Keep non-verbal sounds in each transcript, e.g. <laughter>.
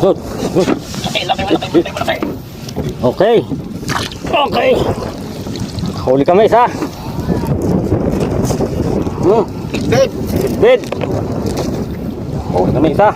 Good. Good. Okay. Okay. Huli kami isa. Hmm. Bed! Bid. Huli kami isa.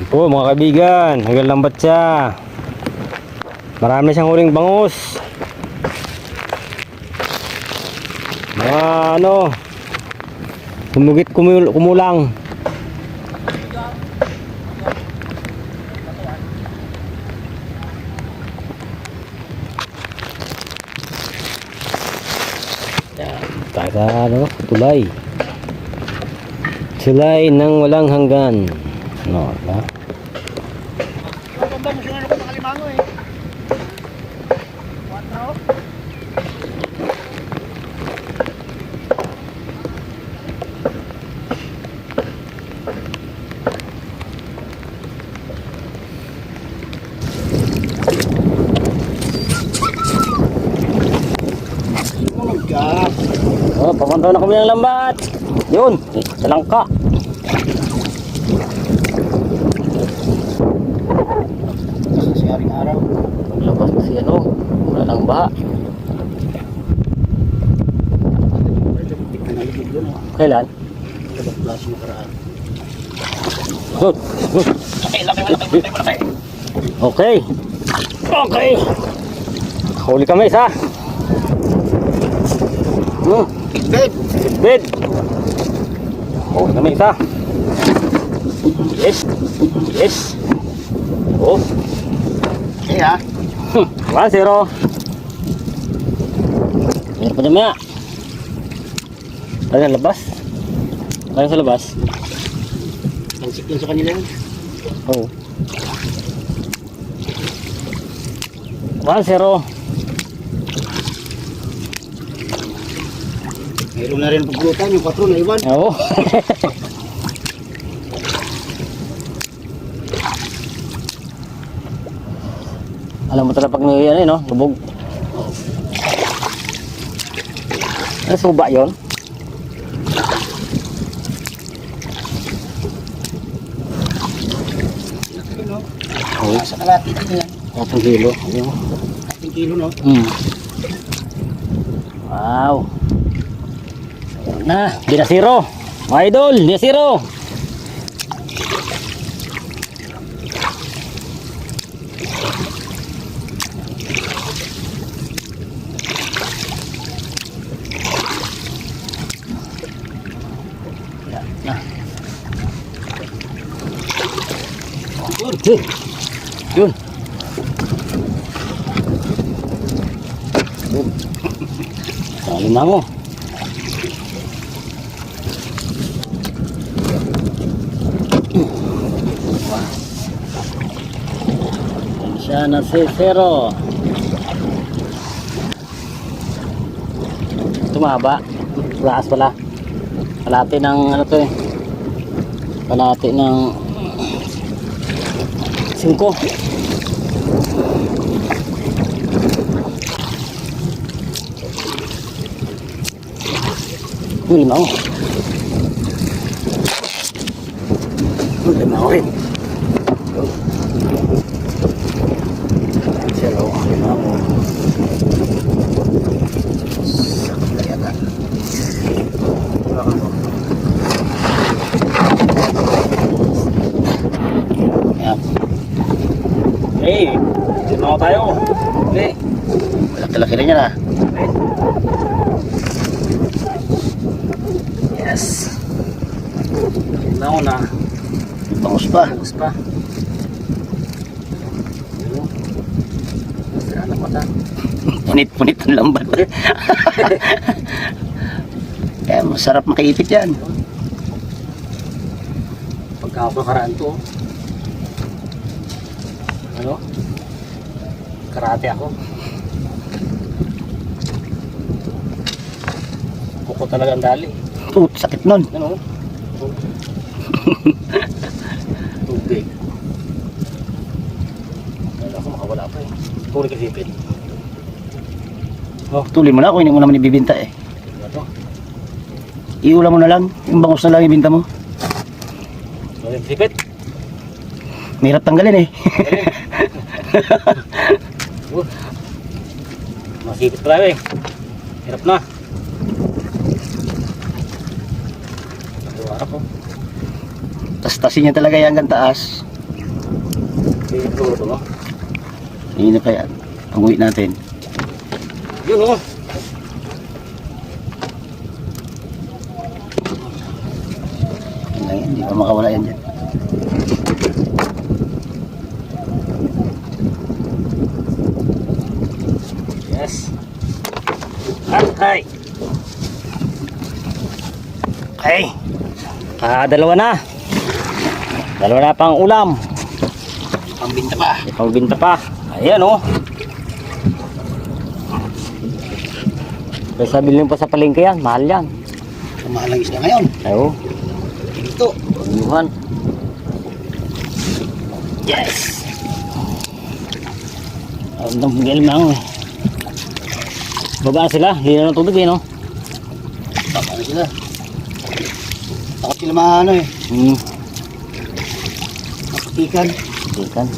Yan po mga kaibigan, hanggang lambat siya. Marami siyang huling bangus. Mga ano, kumugit kumul kumulang. Yan, tayo sa ano, tulay. Tulay ng walang hanggan. No, no? Maganda mo siya ko nakalimango eh. Ka. Oh, papunta na kami ng lambat. Yun, sa langka. Sa siyaring araw. Labas kasi ano, wala lang baha. Ah. Kailan? Kabag plus makaraan. Good, good. Okay. Okay. Huli kami isa. Hmm, Bed! bid. Huli kami isa. Yes. Yes. Oh, ha? 1-0. Meron pa dyan Ano labas? Ano sa labas? Pansik yun sa kanila. Oo. 1-0. Mayroon na rin paglutan yung 4 na iwan. Oo. <laughs> Alam mo talaga pag may ano eh, no? Lubog. Ano suba yun? Ano? Oo. Sa kalati din yan. 4 kilo. Ano? 10 kilo no? Hmm. Wow. Ayun na. Mga idol, ni zero. Yun. Yun. Yun. Sali na mo. Siya na si Zero. Tumaba. Lakas pala. Kalati ng ano to eh. Kalati ng 5. Uy, lima ako. Uy, lima ako rin. Zero, lima ako. Sakit na yata. Wala ka mo. Ayan. Hey, ako tayo. Hey. Malaki-laki rin yan ah. Yes. Ako na. Bangus pa. Bangus pa. Saan ang mata? Punit-punit ang lambat. Kaya <laughs> masarap makaipit yan. Pagkakakaraan to. Ano? Karate ako. Kuko talaga ang dali. Put, sakit nun. Ano? <laughs> Tubig. Wala ako makawala pa eh. Tuloy kasi ipin. Oh, tuloy mo na ako, hindi mo naman ibibinta eh. Ano? Iulam mo na lang, yung bangus na lang ibinta mo. Tuloy sipit. Mahirap tanggalin eh. <laughs> Uh. <laughs> Masipit pala eh. Hirap na. Ito harap ko. Tas-tasin niya talaga yan hanggang taas. Hindi ito ito no? Hindi na pa yan. Panguwi natin. Yun oh. Lang yan, hindi pa makawala yan dyan. Yes. Ay. Okay. Ah, dalawa na. Dalawa na pang ulam. Pambinta pa. Pangbinta pa. Ayan oh. Kaysa bilhin pa sa palengke yan, mahal yan. Mahal ang isda ngayon. Ayo, Ito. pagbuhan. Yes. Ang dang Miguel Mang eh. Baba sila, na ng tubig eh no? Baka na sila. Takot sila maano eh. Hmm, Makatikan. ikan.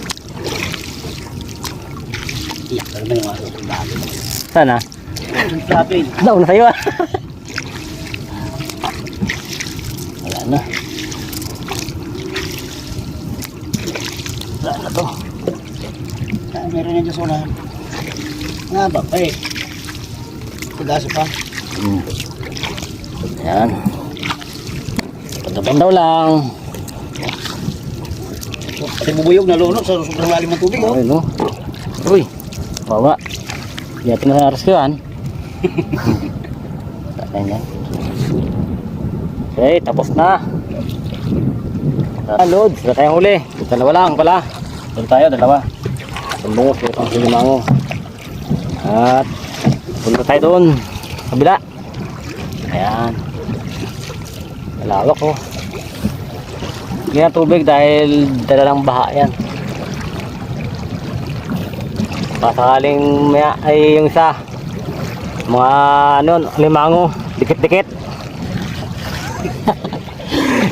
Iyak ka naman yung aso. Bago. Sana? Yung flapping. Nauna sa'yo ah. Wala na. Wala na to. Ah, meron yan dyan sa unahan. Nga ba pa eh. Pag-aso pa. Hmm. Ayan. Pagdapan daw lang. Pati bubuyog na lunok sa sobrang lalim ng tubig oh. Ay, no? Uy, bawa. Di natin na rescuean. Tatay yan. Okay, tapos na. Ah, load. Wala tayong huli. Dalawa lang pala. Doon tayo, dalawa. Sumbungos, ito ang silimango. At punta tayo doon. Kabila. Ayan. Malawak oh. Hindi na tubig dahil dalalang baha yan. Pasakaling maya ay yung isa mga ano, limango, dikit-dikit. <laughs>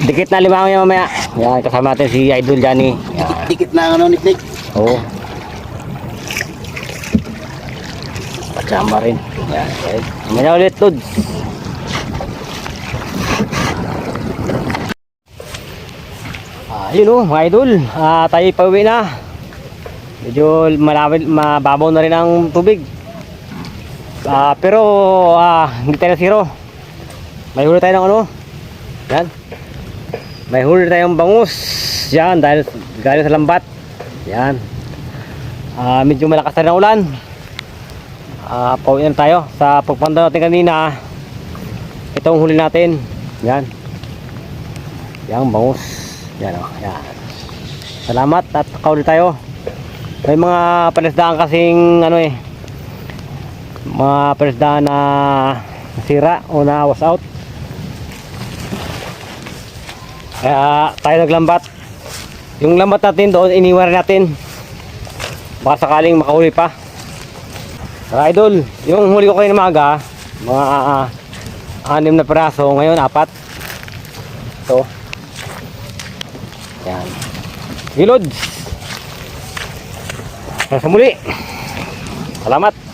dikit na limango yan mamaya. Yan, kasama natin si Idol Johnny. Yan. Dikit na ano, Nick. Oo. Pachamba rin. Yan. Okay. Mamaya ulit, Lods. Ayun oh, mga idol. Ah, tayo pauwi na. Medyo malawit, mababaw na rin ang tubig. Ah, pero ah, hindi tayo na zero. May huli tayo ng ano? Yan. May huli tayong bangus. Yan, dahil galing sa lambat. Yan. Ah, medyo malakas na ang ulan. Ah, pauwi na tayo. Sa pagpunta natin kanina, itong huli natin. Yan. Yan, bangus. Yan o. Yan. Salamat at kauli tayo. May mga palisdaan kasing ano eh. Mga palisdaan na nasira o na was out. Kaya tayo naglambat. Yung lambat natin doon, iniwan natin. Baka sakaling makahuli pa. Mga idol, yung huli ko kayo na maga, mga ah, anim na peraso, ngayon apat. Ito. Yan. Gilods. Sa muli. Salamat.